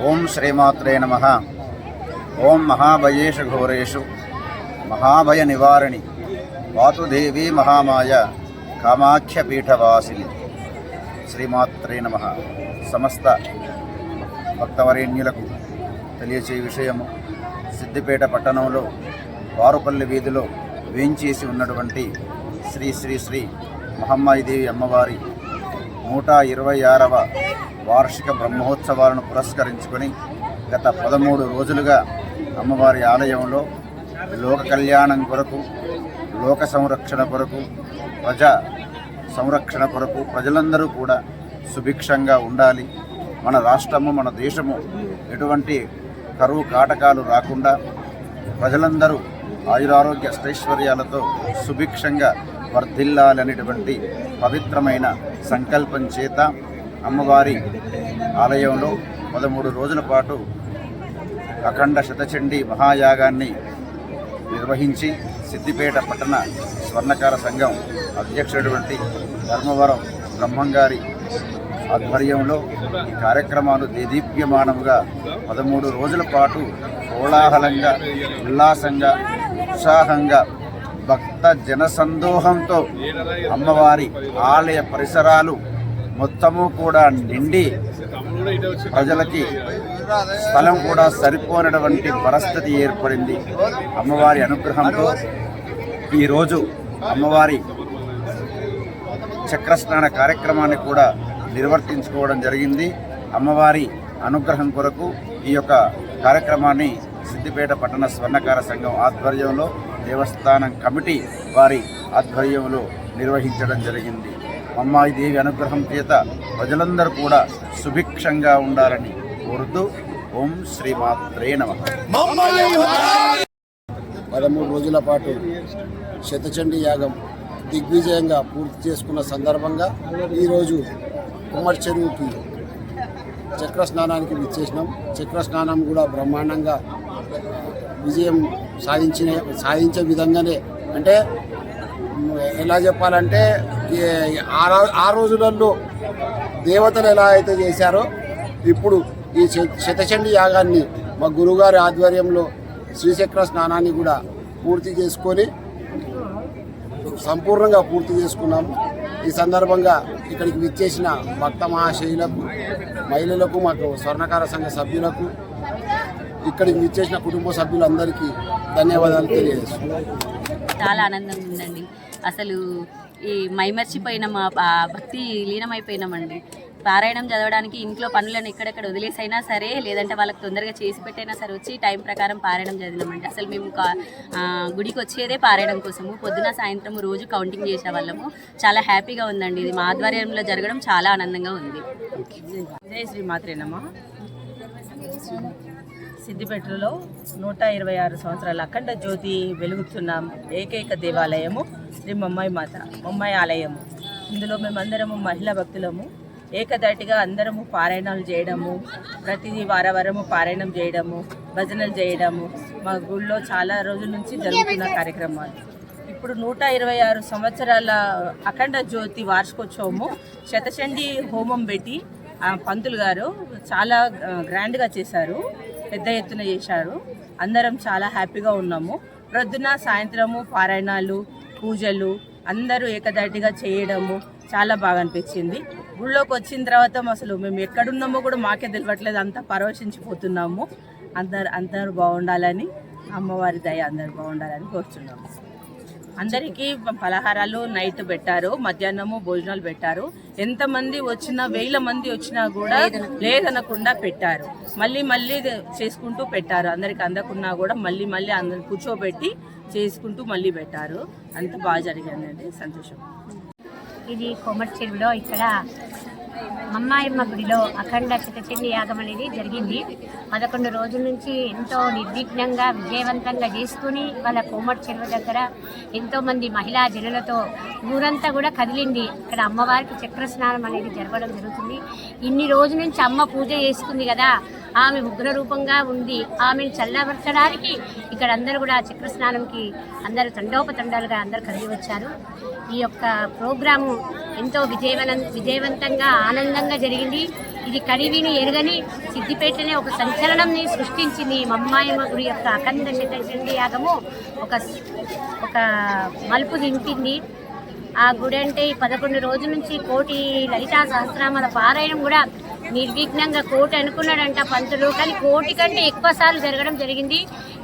ఓం శ్రీమాత్రే నమ. ఓం మహాభయేషు ఘోరేషు. మహాభయ నివారణి. వాతుదేవి మహామాయ కామాఖ్య పీఠవాసిని. శ్రీమాత్రే నమ. సమస్త భక్తవరేణ్యులకు తెలియచే విషయము. సిద్దిపేట పట్టణంలో వారుపల్లి వీధిలో వేయించేసి ఉన్నటువంటి శ్రీ శ్రీ శ్రీ మహమ్మాయిదేవి అమ్మవారి నూట ఇరవై ఆరవ వార్షిక బ్రహ్మోత్సవాలను పురస్కరించుకొని గత పదమూడు రోజులుగా అమ్మవారి ఆలయంలో లోక కళ్యాణం కొరకు లోక సంరక్షణ కొరకు ప్రజా సంరక్షణ కొరకు ప్రజలందరూ కూడా సుభిక్షంగా ఉండాలి. మన రాష్ట్రము మన దేశము ఎటువంటి కరువు కాటకాలు రాకుండా ప్రజలందరూ ఆయురారోగ్య ఐశ్వర్యాలతో సుభిక్షంగా వర్ధిల్లాలనేటువంటి పవిత్రమైన సంకల్పం చేత అమ్మవారి ఆలయంలో పదమూడు రోజుల పాటు అఖండ శతచండీ మహాయాగాన్ని నిర్వహించి సిద్దిపేట పట్టణ స్వర్ణకార సంఘం అధ్యక్షుడటువంటి ధర్మవరం బ్రహ్మంగారి ఆధ్వర్యంలో ఈ కార్యక్రమాలు దేదీప్యమానముగా పదమూడు రోజుల పాటు కోలాహలంగా ఉల్లాసంగా ఉత్సాహంగా భక్త జనసందోహంతో అమ్మవారి ఆలయ పరిసరాలు మొత్తము కూడా నిండి ప్రజలకి స్థలం కూడా సరిపోనటువంటి పరిస్థితి ఏర్పడింది. అమ్మవారి అనుగ్రహంతో ఈరోజు అమ్మవారి చక్రస్నాన కార్యక్రమాన్ని కూడా నిర్వర్తించుకోవడం జరిగింది. అమ్మవారి అనుగ్రహం కొరకు ఈ యొక్క కార్యక్రమాన్ని సిద్దిపేట పట్టణ స్వర్ణకార సంఘం ఆధ్వర్యంలో దేవస్థానం కమిటీ వారి ఆధ్వర్యంలో నిర్వహించడం జరిగింది. అమ్మాయి దేవి అనుగ్రహం చేత ప్రజలందరూ కూడా సుభిక్షంగా ఉండాలని కోరుతూ ఓం శ్రీమాత్రే నమ. పదమూడు రోజుల పాటు శతచండీ యాగం దిగ్విజయంగా పూర్తి చేసుకున్న సందర్భంగా ఈరోజు కుమ్మడి చెరువుకి చక్ర స్నానానికి విచ్చేసినాం. చక్ర స్నానం కూడా బ్రహ్మాండంగా విజయం సాధించిన సాధించే విధంగానే అంటే ఎలా చెప్పాలంటే ఈ- ఆ రోజులలో దేవతలు ఎలా అయితే చేశారో ఇప్పుడు ఈ శతచండి యాగాన్ని మా గురుగారి ఆధ్వర్యంలో శ్రీచక్ర స్నానాన్ని కూడా పూర్తి చేసుకొని సంపూర్ణంగా పూర్తి చేసుకున్నాము. ఈ సందర్భంగా ఇక్కడికి విచ్చేసిన భక్త మహాశైలకు మహిళలకు మాకు స్వర్ణకార సంఘ సభ్యులకు ఇక్కడికి విచ్చేసిన కుటుంబ సభ్యులందరికీ ధన్యవాదాలు తెలియజేస్తున్నాను. చాలా ఆనందంగా ఉందండి. అసలు ఈ మైమర్చిపోయినాం ఆ భక్తి లీనమైపోయినామండి. పారాయణం చదవడానికి ఇంట్లో పనులను ఎక్కడెక్కడ వదిలేసైనా సరే లేదంటే వాళ్ళకి తొందరగా చేసి పెట్టైనా సరే వచ్చి టైం ప్రకారం పారాయణం చదివినామండి. అసలు మేము గుడికి వచ్చేదే పారాయణం కోసము. పొద్దున సాయంత్రం రోజు కౌంటింగ్ చేసేవాళ్ళము. చాలా హ్యాపీగా ఉందండి. ఇది మా ఆధ్వర్యంలో జరగడం చాలా ఆనందంగా ఉంది. జై శ్రీ మాత్రేనమ్మ. సిద్దిపేటలో నూట ఇరవై ఆరు సంవత్సరాల అఖండ జ్యోతి వెలుగుతున్న ఏకైక దేవాలయము శ్రీ మమ్మాయి మాత మమ్మాయి ఆలయము. ఇందులో మేమందరము మహిళా భక్తులము. ఏకదాటిగా అందరము పారాయణాలు చేయడము ప్రతి వారవారము పారాయణం చేయడము భజనలు చేయడము మా గుళ్ళో చాలా రోజుల నుంచి జరుగుతున్న కార్యక్రమాలు. ఇప్పుడు నూట ఇరవై ఆరు సంవత్సరాల అఖండ జ్యోతి వార్షికోత్సవము శతచండీ హోమం పెట్టి ఆ పంతులు గారు చాలా గ్రాండ్గా చేశారు. పెద్ద ఎత్తున చేశారు. అందరం చాలా హ్యాపీగా ఉన్నాము. ప్రొద్దున సాయంత్రము పారాయణాలు పూజలు అందరూ ఏకదాటిగా చేయడము చాలా బాగా అనిపించింది. గుళ్ళోకి వచ్చిన తర్వాత అసలు మేము ఎక్కడున్నామో కూడా మాకే తెలియట్లేదు అంతా పరవశించిపోతున్నాము. అందరు అందరు బాగుండాలని అమ్మవారి దయ అందరు బాగుండాలని కోరుచున్నాము. అందరికీ పలహారాలు నైట్ పెట్టారు మధ్యాహ్నము భోజనాలు పెట్టారు. ఎంతమంది వచ్చినా వేల మంది వచ్చినా కూడా లేదనకుండా పెట్టారు. మళ్ళీ మళ్ళీ చేసుకుంటూ పెట్టారు. అందరికి అందకున్నా కూడా మళ్ళీ మళ్ళీ అందరు కూర్చోబెట్టి చేసుకుంటూ మళ్ళీ పెట్టారు. అంత బాగా జరిగిందండి. సంతోషం. ఇది కొమర్ చెరువులో ఇక్కడ అమ్మాయమ్మ గుడిలో అఖండ చిత్తచండి యాగం అనేది జరిగింది. పదకొండు రోజుల నుంచి ఎంతో నిర్విఘ్నంగా విజయవంతంగా చేసుకుని వాళ్ళ కోమటి చెరువు దగ్గర ఎంతోమంది మహిళా జనులతో ఊరంతా కూడా కదిలింది. ఇక్కడ అమ్మవారికి చక్ర స్నానం అనేది జరగడం జరుగుతుంది. ఇన్ని రోజుల నుంచి అమ్మ పూజ చేసుకుంది కదా ఆమె ఉగ్ర రూపంగా ఉంది ఆమెను చల్లబరచడానికి ఇక్కడ అందరూ కూడా చక్ర స్నానంకి అందరూ తండోపతండాలుగా అందరూ కలిగి వచ్చారు. ఈ యొక్క ప్రోగ్రాము ఎంతో విజయవన విజయవంతంగా ఆనందంగా జరిగింది. ఇది కడివిని ఎరగని సిద్దిపేటనే ఒక సంచలనంని సృష్టించింది మమ్మాయమ్మ గుడి యొక్క అఖండ శతచండి యాగము. ఒక ఒక మలుపు నింపింది. ఆ గుడి అంటే ఈ పదకొండు రోజుల నుంచి కోటి లలితా సహస్రామాల పారాయణం కూడా నిర్విఘ్నంగా కోటి అనుకున్నాడంట. పంతులు కానీ కోటి కంటే ఎక్కువ సార్లు జరగడం జరిగింది.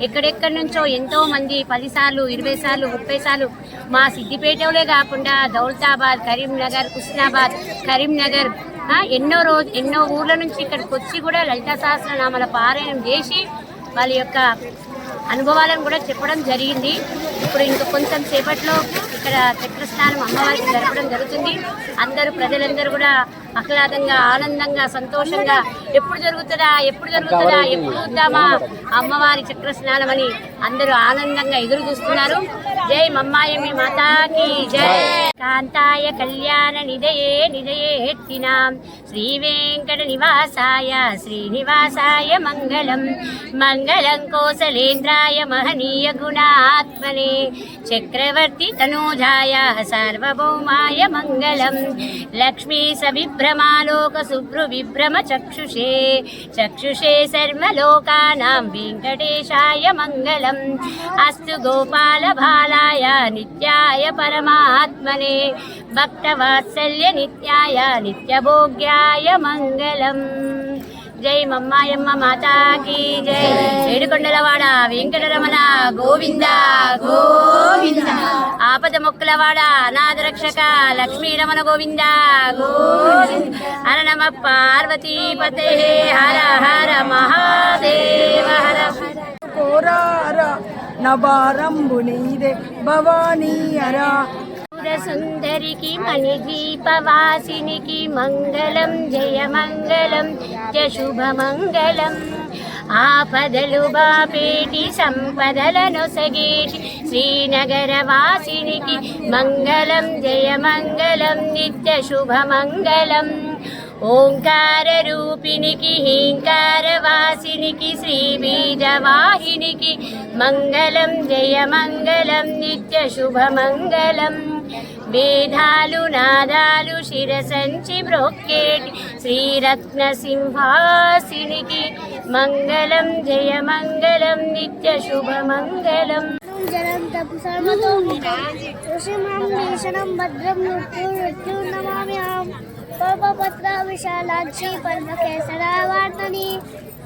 ఎక్కడెక్కడి నుంచో ఎంతో మంది పదిసార్లు ఇరవై సార్లు ముప్పై సార్లు మా సిద్దిపేటలో కాకుండా దౌలతాబాద్ కరీంనగర్ హుస్నాబాద్ కరీంనగర్ ఎన్నో రోజు ఎన్నో ఊర్ల నుంచి ఇక్కడికి వచ్చి కూడా లలితా సహస్రనామాల పారాయణం చేసి వాళ్ళ యొక్క అనుభవాలను కూడా చెప్పడం జరిగింది. ఇప్పుడు ఇంకా కొంచెం సేపట్లో ఇక్కడ చక్రస్నానం అమ్మవారికి జరపడం జరుగుతుంది. అందరూ ప్రజలందరూ కూడా ఆహ్లాదంగా ఆనందంగా సంతోషంగా ఎప్పుడు జరుగుతుందా ఎప్పుడు జరుగుతుందా ఎప్పుడు చూద్దామా? అమ్మవారి చక్రస్నానం అని అందరూ ఆనందంగా ఎదురు చూస్తున్నారు. జై మమ్మాయమి మాతాకి జై. కాంతాయ కళ్యాణ నిదయే నిదయేత్తినాం శ్రీ వెంకట నివాసాయ శ్రీనివాసాయ మంగళం. మంగళం కోసలేంద్రాయ మహనీయ గుణాత్మనే. చక్రవర్తి తనూజాయ సార్వభౌమాయ మంగళం. లక్ష్మీ విభ్రమాలోక శుభ్రు విభ్రమ చక్షుషే చక్షుషే సర్వలోకానాం వెంకటేశాయ మంగళం అస్తు గోపాల బాలాయ నిత్యాయ పరమాత్మనే భక్తవాత్సల్య నిత్యాయ నిత్యభోగ్యాయ మంగళం జై మమ్మాయమ్మ మాతాకి జై. ఏడుకొండలవాడ వెంకటరమణ గోవింద గోవింద. ఆపద మొక్కులవాడ అనాథరక్షక లక్ష్మీ రమణ గోవింద గోవింద. అరణమ పార్వతీ పతే హర హర మహాదేవ హర. కోరార నబారంబు నీదే భవానీ అరా సుందరికి మణిద్వీపవాసినికి మంగళం జయ మంగళం జయ శుభమంగళం ఆపదలు బాపేటి సంపదలను సగేటి శ్రీనగర వాసినికి మంగళం జయ మంగళం నిత్య శుభమంగళం ఓంకార రూపినికి హీంకార వాసినికి శ్రీ బీజవాహినికి మంగళం జయ మంగళం నిత్య శుభమంగళం వేదాలు నాదాలు శిరసంచి బ్రొక్కేటి. శ్రీరత్న సింహాసినికి మంగళం జయ మంగళం నిత్య శుభ మంగళం జలం తపు సర్వతో ఋషిమాం భీషణం భద్రం మృత్యు మృత్యు నమామ్యాం పర్వపత్ర విశాలాక్షి పద్మకేసరావర్తని.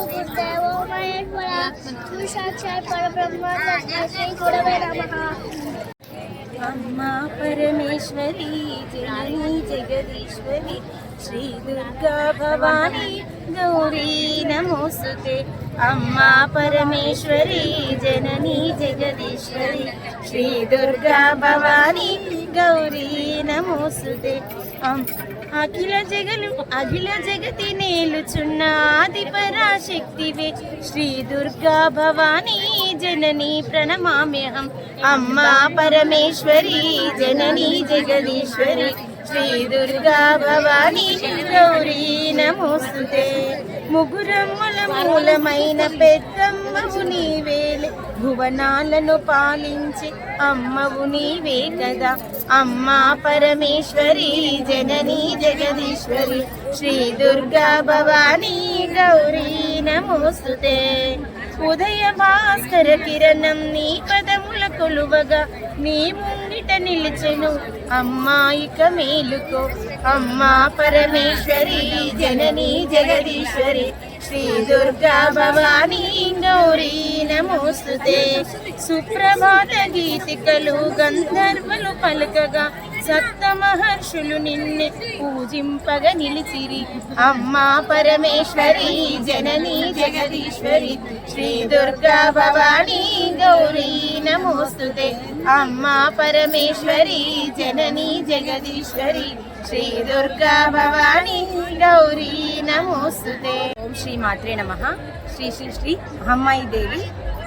సాబపాదు మహేశ్వర సాక్షాత్ పరబ్రహ్మ శ్రీ గురవే నమః అమ్మా పరమేశ్వరి జననీ జగదీశ్వరి శ్రీ దుర్గా భవానీ గౌరీ నమోస్తుతే అమ్మా పరమేశ్వరి జననీ జగదీశ్వరి శ్రీ దుర్గా భవానీ గౌరీ నమోస్తుతే అఖిల జగలు అఖిల జగతి నేలుచున్న ఆది పరాశక్తివే. శ్రీ దుర్గా భవానీ జననీ ప్రణమామ్యహం. అమ్మా పరమేశ్వరి జననీ జగదీశ్వరి. శ్రీ దుర్గా భవానీ గౌరీ నమోస్తుతే. ముగురమ్మల మూలమైన పెద్దమ్మవు నీవేలే. భువనాలను పాలించి అమ్మవు నీవే కదా. అమ్మా పరమేశ్వరి జననీ జగదీశ్వరి శ్రీ దుర్గా భవానీ గౌరీ నమోస్తుతే. ఉదయ భాస్కర కిరణం నీ పదముల కొలువగా నీ ముంగిట నిలిచెను. అమ్మాయిక మేలుకో. అమ్మా పరమేశ్వరి జననీ జగదీశ్వరి శ్రీ దుర్గా భవానీ గౌరీ నమోస్తుతే. సుప్రభాత గీతికలు గంధర్వులు పలుకగా సప్త మహర్షులు నిన్నే పూజింపగ నిలిచిరి. అమ్మా పరమేశ్వరి జననీ జగదీశ్వరి శ్రీ దుర్గా భవానీ గౌరీ నమోస్తుతే. అమ్మా పరమేశ్వరి జననీ జగదీశ్వరి. శ్రీ దుర్గా భవానీ గౌరీ నమోస్తుతే. ఓం శ్రీ మాత్రే నమ. శ్రీ శ్రీ శ్రీ మహమ్మాయి దేవి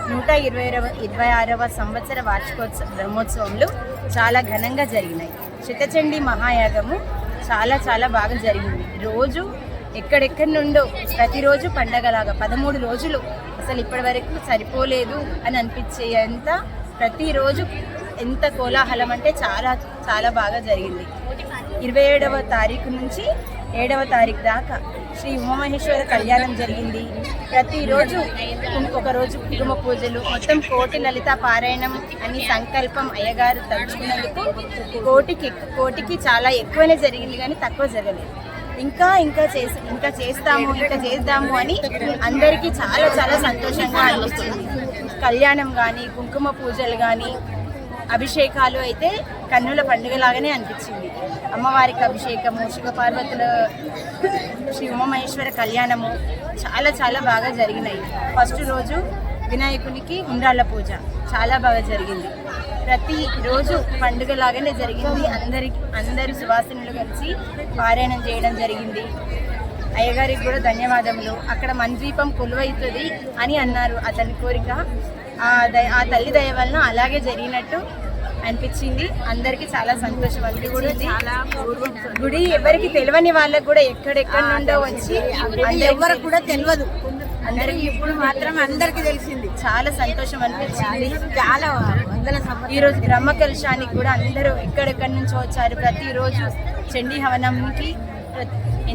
నూట ఇరవై ఇరవై ఆరవ సంవత్సర వార్షికోత్సవ బ్రహ్మోత్సవంలో చాలా ఘనంగా జరిగినాయి. శతచండి మహాయాగము చాలా చాలా బాగా జరిగింది. రోజు ఎక్కడెక్కడి నుండో ప్రతిరోజు పండగలాగా పదమూడు రోజులు అసలు ఇప్పటి వరకు సరిపోలేదు అని అనిపించేంత ప్రతిరోజు ఎంత కోలాహలం అంటే చాలా చాలా బాగా జరిగింది. ఇరవై ఏడవ తారీఖు నుంచి ఏడవ తారీఖు దాకా శ్రీ ఉమామహేశ్వర కళ్యాణం జరిగింది. ప్రతిరోజు ఒక రోజు కుటుంబ పూజలు మొత్తం కోటి లలిత పారాయణం అని సంకల్పం అయ్యగారు తలుచుకున్నందుకు కోటికి కోటికి చాలా ఎక్కువనే జరిగింది కానీ తక్కువ జరగలేదు. ఇంకా ఇంకా చేసి ఇంకా చేస్తాము ఇంకా చేద్దాము అని అందరికీ చాలా చాలా సంతోషంగా అనిపిస్తుంది. కళ్యాణం కానీ కుంకుమ పూజలు కానీ అభిషేకాలు అయితే కన్నుల పండుగలాగానే అనిపించింది. అమ్మవారికి అభిషేకము శివపార్వతుల శ్రీ ఉమామహేశ్వర కళ్యాణము చాలా చాలా బాగా జరిగినాయి. ఫస్ట్ రోజు వినాయకునికి ఉండ్రాళ్ళ పూజ చాలా బాగా జరిగింది. ప్రతి రోజు పండుగలాగానే జరిగింది. అందరికి అందరి సువాసనలు కలిసి పారాయణం చేయడం జరిగింది. అయ్యగారికి కూడా ధన్యవాదములు. అక్కడ మంద్వీపం కొలువైతుంది అని అన్నారు. అతని కోరిక ఆ ఆ తల్లి దయ వలన అలాగే జరిగినట్టు అనిపించింది. అందరికి చాలా సంతోషం అనిపించింది గుడి ఎవరికి తెలియని వాళ్ళకు కూడా ఎక్కడెక్కడ నుండో వచ్చి ఎవరు కూడా తెలియదు అందరికి ఇప్పుడు మాత్రం అందరికి తెలిసింది. చాలా సంతోషం అనిపించింది చాలా వందల ఈ రోజు బ్రహ్మ కలశానికి కూడా అందరూ ఎక్కడెక్కడి నుంచో వచ్చారు. ప్రతిరోజు చండీ హవనంకి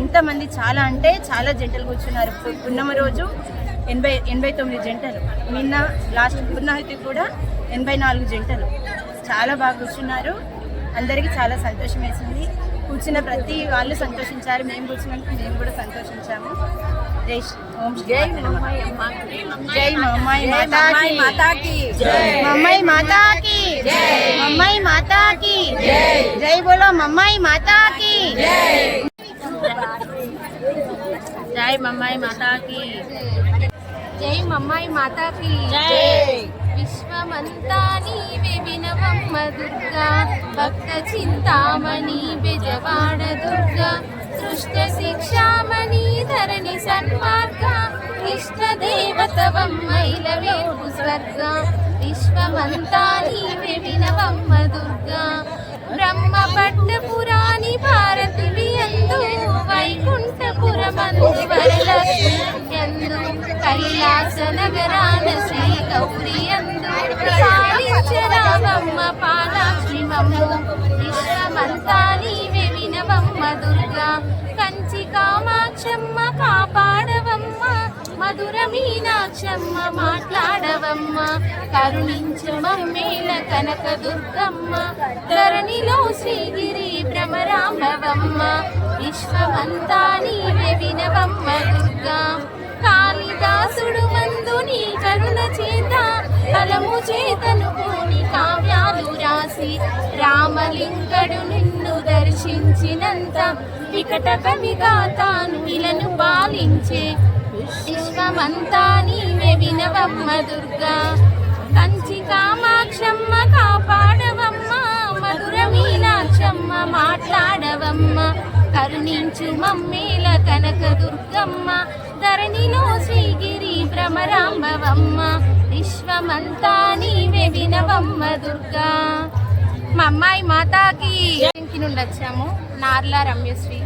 ఎంతమంది చాలా అంటే చాలా జంటలు కూర్చున్నారు. పున్నమ రోజు ఎనభై ఎనభై తొమ్మిది జంటలు. నిన్న లాస్ట్ పున్నహతి కూడా ఎనభై నాలుగు జంటలు. చాలా బాగా కూర్చున్నారు. అందరికీ చాలా సంతోషం వేసింది. కూర్చున్న ప్రతి వాళ్ళు సంతోషించారు. మేము కూర్చున్నందుకు మేము కూడా సంతోషించాము. జై ఓం నమః. జై మమ్మాయి మాతాకి. మమ్మాయి మాతాకి. మమ్మాయి మాతాకి. జై. బోలో మమ్మాయి మాతాకి. జై. మమ్మాయి మాతాకి. జై మమ్మాయి మాతాకి. విశ్వమంతా నీవే వినవమ్మ దుర్గా భక్త చింతామణి బెజవాడ దుర్గా. సృష్ట శిక్షామణి ధరణి సన్మార్గ. ఇష్ట దేవతవమ్మైల వేపు స్వర్గ. విశ్వమంతా నీవే వినవమ్మ దుర్గా బ్రహ్మ పట్ట పురాణి భారతి అందు వైకుంఠపురమందు వరలక్ష్మి ఎందు కైలాస నగరాన శ్రీ గౌరి ఎందు సాధించరామమ్మ పాలాక్షి మమ్ము విశ్వమంతా నీవే వినవమ్మ దుర్గా కంచి కామాక్షమ్మ కాపాడవమ్మ మధుర మీనాక్షమ్మ మాట్లాడవమ్మ కరుణించమమ్మేల కనక దుర్గమ్మ ధరణిలో శ్రీ శ్రీగిరి భ్రమరాంబవమ్మ విశ్వమంతా నీవే వినవమ్మ దుర్గా. కాళిదాసుడు మందు నీ కరుణ చేత కలము చేతను పూని కావ్యాలు రాసి రామలింగడు నిన్ను దర్శించినంత వికట కవిగా తాను ఇలను పాలించే. విశ్వమంతా నీవే వినవమ్మ దుర్గా. కంచి కామాక్షమ్మ కాపాడ మాట్లాడవమ్మ. కరుణించు మమ్మేల కనక దుర్గమ్మ. ధరణిలో శ్రీగిరి భ్రమరాంబవమ్మ. విశ్వమంతా నీవే వినవమ్మ దుర్గా. మా అమ్మాయి మాతాకి ఇంటి నుండి వచ్చాము. నార్లా రమ్యశ్రీ.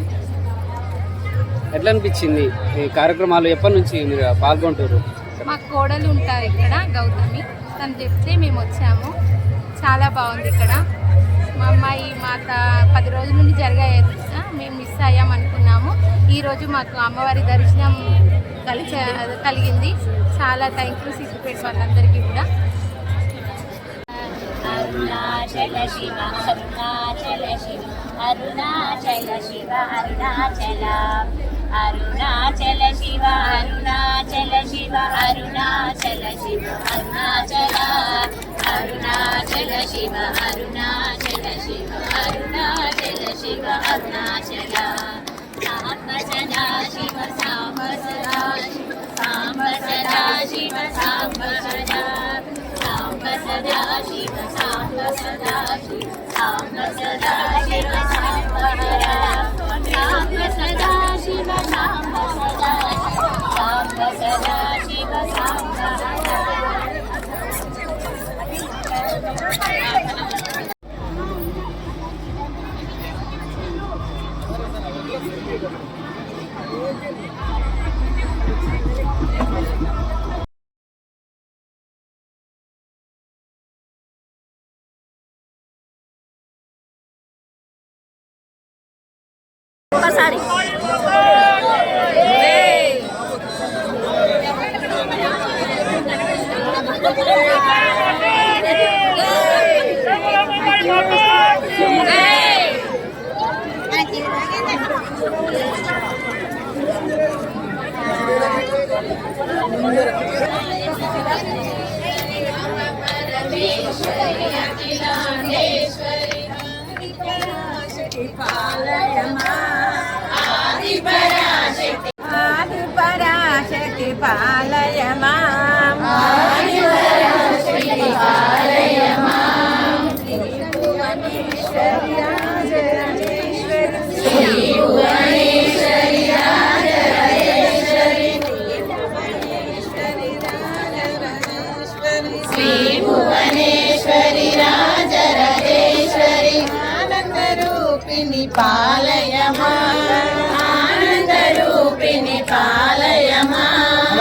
ఎట్లా అనిపించింది ఈ కార్యక్రమాలు? ఎప్పటి నుంచి మీరు పాల్గొంటారు మా కోడలు ఉంటారు ఇక్కడ గౌతమి. తను చెప్తే మేము వచ్చాము. చాలా బాగుంది ఇక్కడ. మా అమ్మాయి మాత పది రోజుల నుండి జరిగాయి. మేము మిస్ అయ్యాం అనుకున్నాము. ఈరోజు మాకు అమ్మవారి దర్శనం కలిస కలిగింది. చాలా థ్యాంక్ యూ సిద్దిపేట వాళ్ళందరికీ కూడా. అరుణాచల శివ అరుణాచల శివ అరుణాచల శివ అరుణాచల. అరుణాచల శివ అరుణాచల శివ అరుణాచల శివ అరుణాచల. అరుణాచల శివ అరుణాచల शिव अरुणाचल शिव अरुणाचल साम सदा शिव साम सदा शिव साम सदा शिव साम सदा साम सदा शिव साम सदा शिव साम सदा शिव साम सदा साम सदा शिव साम सदा साम सदा ఒకసారి పరాశక్తి ఆనందరూపిణి పాలయమా ఆనందరూపిణి పాలయమా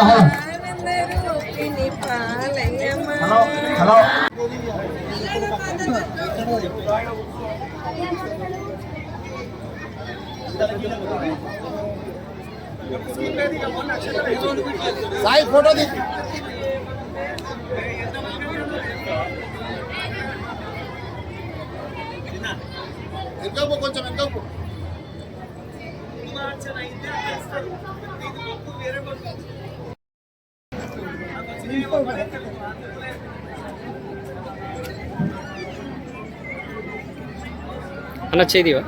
ఆనందరూపిణి పాలయమా సాయి ఫోటో ది వెనకపో కొంచెం వెనకపో అన్న చేదివా?